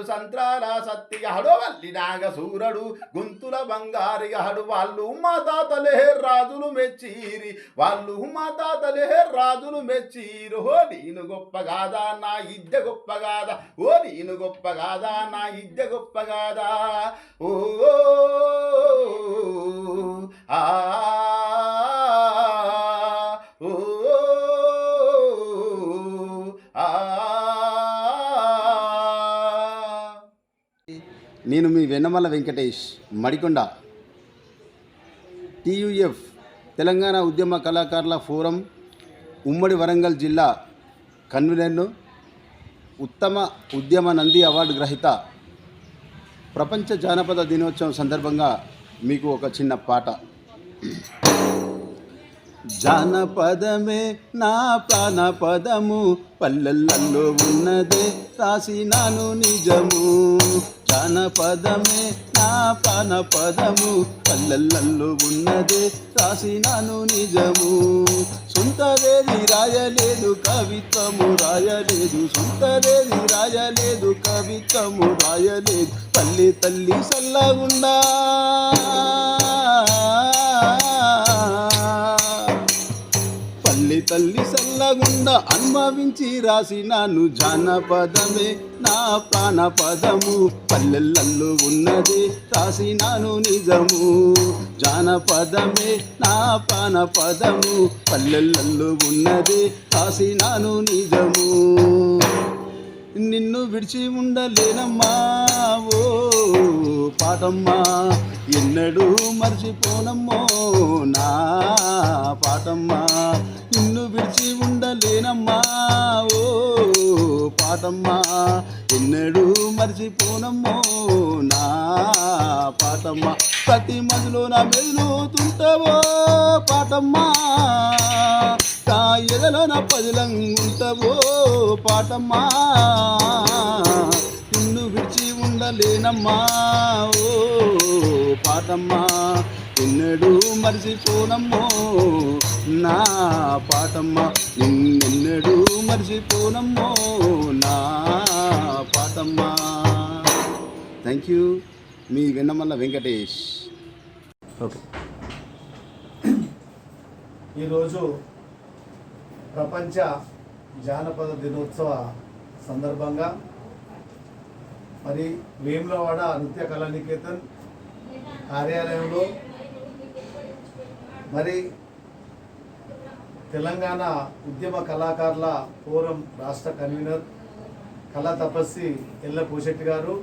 ముత్తిగహడు సంత్రాల సత్తిగహడు వల్లి నాగసూరడు గుంతుల బంగారిగహడు వాళ్ళు మా తాతలే రాజులు మెచ్చీరి వాళ్ళు మా తాతలే రాజులు మెచ్చీరు. ఓ నేను గొప్ప గాదా నా ఇద్దె గొప్ప గాదా ఓ నేను గొప్ప గాదా నా ఇద్దె గొప్ప గాదా. ఓ ఆ నేను వెన్నమల్ల వెంకటేష్ మడికొండ టీయుఎఫ్ తెలంగాణ ఉద్యమ కళాకారుల ఫోరం ఉమ్మడి వరంగల్ జిల్లా కన్వీనర్ను ఉత్తమ ఉద్యమ నంది అవార్డు గ్రహీత ప్రపంచ జానపద దినోత్సవం సందర్భంగా మీకు ఒక చిన్న పాట. జానపదమే నా ప్రాణపదము పల్లెలలో ఉన్నదే రాసినాను నిజము. జానపదమే నా ప్రాణపదము పల్లెలలో ఉన్నదే రాసినాను నిజము. సొంతవేది రాయలేదు కవిత్వము రాయలేదు సొంతవేది రాయలేదు కవిత్వము రాయలేదు తల్లి తల్లి సల్లగుండా తల్లి సల్లగుండా అనుభవించి రాసినాను జానపదమే. నా ప్రాణపదము పల్లెల్లో ఉన్నది రాసినాను నిజము. జానపదమే నా ప్రాణపదము పల్లెల్లో ఉన్నది రాసినాను నిజము. నిన్ను విడిచి ఉండలేనమ్మా ఓ పాటమ్మా. ఎన్నడూ మర్చిపోనమ్మో నా పాటమ్మా. ఎన్నడూ మర్చిపోనమ్మో నా పాటమ్మ. ప్రతి మదిలో నా మెదులుతుంటావో పాటమ్మా. కా ఎదలో నా పదిలంగుంటావో పాటమ్మ. నిన్ను విడిచి ఉండలేనమ్మా ఓ పాటమ్మా. ఎన్నడూ మర్చిపోనమ్మో. నా పాటమ్మ నిన్నెన్నడు మర్చిపోనమ్మో. నా పాటమ్మ. థ్యాంక్ యూ మీ వెన్నమల్ల వెంకటేష్. ఓకే. ఈరోజు ప్రపంచ జానపద దినోత్సవ సందర్భంగా మరి వేములవాడ నృత్య కళానికేతన్ కార్యాలయంలో మరి తెలంగాణ ఉద్యమ కళాకారుల ఫోరం రాష్ట్ర కన్వీనర్ కళా తపస్వి ఎల్ల పూశెట్టి గారు.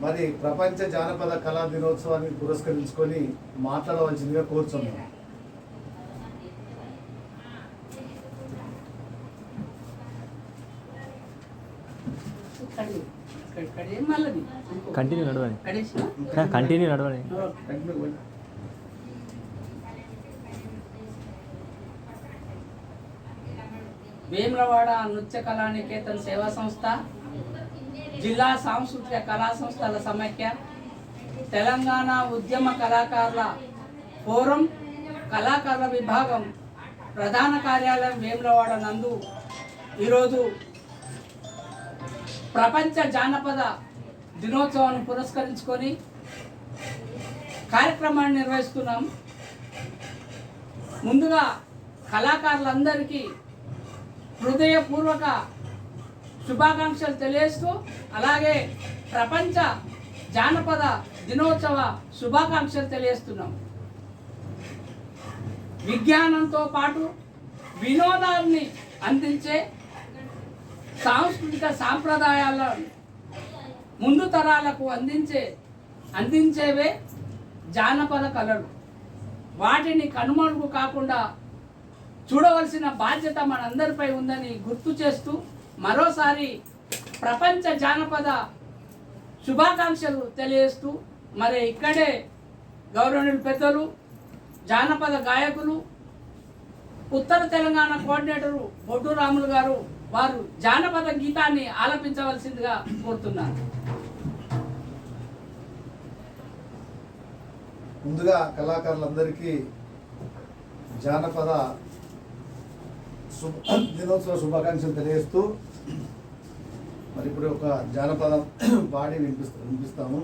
మరి ప్రపంచ జానపద కళా దినోత్సవాన్ని పురస్కరించుకొని మాట్లాడవలసిందిగా కోరుచున్నాను కంటిన్యూ నడవని కంటిన్యూ నడవని వేములవాడ నృత్య కళానికేతన్ సేవా సంస్థ జిల్లా సాంస్కృతిక కళా సంస్థల సమైక్య తెలంగాణ ఉద్యమ కళాకారుల ఫోరం కళాకారుల విభాగం ప్రధాన కార్యాలయం వేములవాడ నందు ఈరోజు ప్రపంచ జానపద దినోత్సవాన్ని పురస్కరించుకొని కార్యక్రమాన్ని నిర్వహిస్తున్నాం. ముందుగా కళాకారులందరికీ హృదయపూర్వక శుభాకాంక్షలు తెలియజేస్తూ అలాగే ప్రపంచ జానపద దినోత్సవ శుభాకాంక్షలు తెలియజేస్తున్నాం. విజ్ఞానంతో పాటు వినోదాన్ని అందించే సాంస్కృతిక సాంప్రదాయాలను ముందు తరాలకు అందించే అందించేవే జానపద కళలు. వాటిని కనుమరుగు కాకుండా చూడవలసిన బాధ్యత మనందరిపై ఉందని గుర్తు చేస్తూ మరోసారి ప్రపంచ జానపద శుభాకాంక్షలు తెలియజేస్తూ మరి ఇక్కడే గౌరవనీయులు పెద్దలు జానపద గాయకులు ఉత్తర తెలంగాణ కోఆర్డినేటరు బొడ్డు రాములు గారు వారు జానపద గీతాన్ని ఆలపించవలసిందిగా కోరుతున్నారు ముందుగా కళాకారులందరికీ జానపద శుభ దినోత్సవ శుభాకాంక్షలు తెలియజేస్తూ మరి ఇప్పుడు ఒక జానపదం పాడి వినిపిస్తా వినిపిస్తాము.